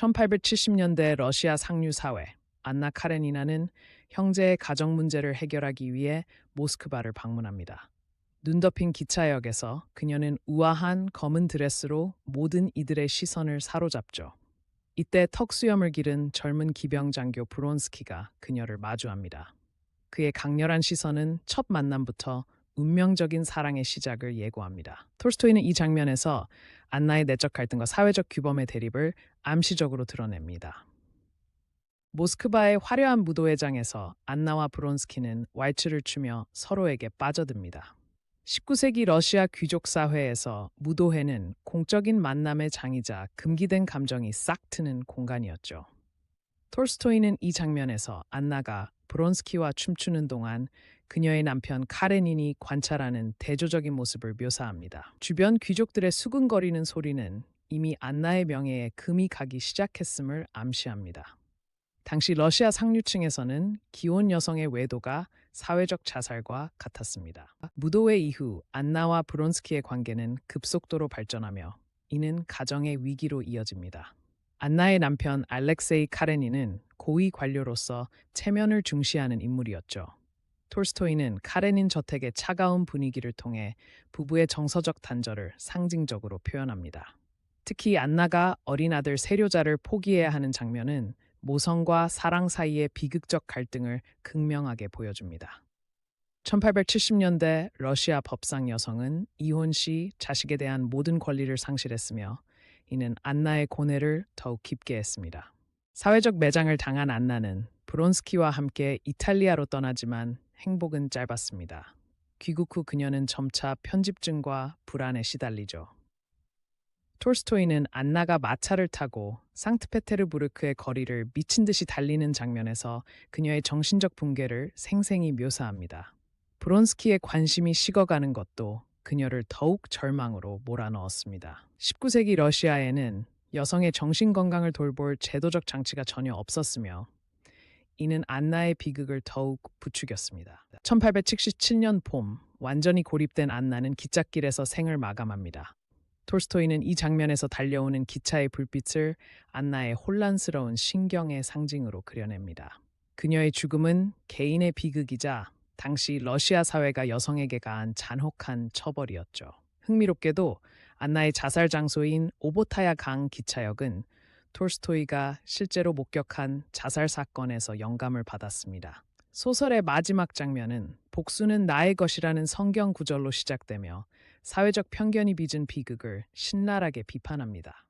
1870년대 러시아 상류 사회 안나 카레니나는 형제의 가정 문제를 해결하기 위해 모스크바를 방문합니다. 눈 덮인 기차역에서 그녀는 우아한 검은 드레스로 모든 이들의 시선을 사로잡죠. 이때 턱수염을 기른 젊은 기병 장교 브론스키가 그녀를 마주합니다. 그의 강렬한 시선은 첫 만남부터 운명적인 사랑의 시작을 예고합니다. 톨스토이는 이 장면에서 안나의 내적 갈등과 사회적 규범의 대립을 암시적으로 드러냅니다. 모스크바의 화려한 무도회장에서 안나와 브론스키는 왈츠를 추며 서로에게 빠져듭니다. 19세기 러시아 귀족 사회에서 무도회는 공적인 만남의 장이자 금기된 감정이 싹 트는 공간이었죠. 톨스토이는 이 장면에서 안나가 브론스키와 춤추는 동안 그녀의 남편 카레닌이 관찰하는 대조적인 모습을 묘사합니다. 주변 귀족들의 수근거리는 소리는 이미 안나의 명예에 금이 가기 시작했음을 암시합니다. 당시 러시아 상류층에서는 기혼 여성의 외도가 사회적 자살과 같았습니다. 무도회 이후 안나와 브론스키의 관계는 급속도로 발전하며 이는 가정의 위기로 이어집니다. 안나의 남편 알렉세이 카레니는 고위 관료로서 체면을 중시하는 인물이었죠. 톨스토이는 카레닌 저택의 차가운 분위기를 통해 부부의 정서적 단절을 상징적으로 표현합니다. 특히 안나가 어린 아들 세료자를 포기해야 하는 장면은 모성과 사랑 사이의 비극적 갈등을 극명하게 보여줍니다. 1870년대 러시아 법상 여성은 이혼 시 자식에 대한 모든 권리를 상실했으며 이는 안나의 고뇌를 더욱 깊게 했습니다. 사회적 매장을 당한 안나는 브론스키와 함께 이탈리아로 떠나지만 행복은 짧았습니다. 귀국 후 그녀는 점차 편집증과 불안에 시달리죠. 톨스토이는 안나가 마차를 타고 상트페테르부르크의 거리를 미친 듯이 달리는 장면에서 그녀의 정신적 붕괴를 생생히 묘사합니다. 브론스키의 관심이 식어가는 것도 그녀를 더욱 절망으로 몰아넣었습니다. 19세기 러시아에는 여성의 정신 건강을 돌볼 제도적 장치가 전혀 없었으며 이는 안나의 비극을 더욱 부추겼습니다. 1877년 봄 완전히 고립된 안나는 기찻길에서 생을 마감합니다. 톨스토이는 이 장면에서 달려오는 기차의 불빛을 안나의 혼란스러운 신경의 상징으로 그려냅니다. 그녀의 죽음은 개인의 비극이자 당시 러시아 사회가 여성에게 가한 잔혹한 처벌이었죠. 흥미롭게도 안나의 자살 장소인 오보타야 강 기차역은 톨스토이가 실제로 목격한 자살 사건에서 영감을 받았습니다. 소설의 마지막 장면은 복수는 나의 것이라는 성경 구절로 시작되며 사회적 편견이 빚은 비극을 신랄하게 비판합니다.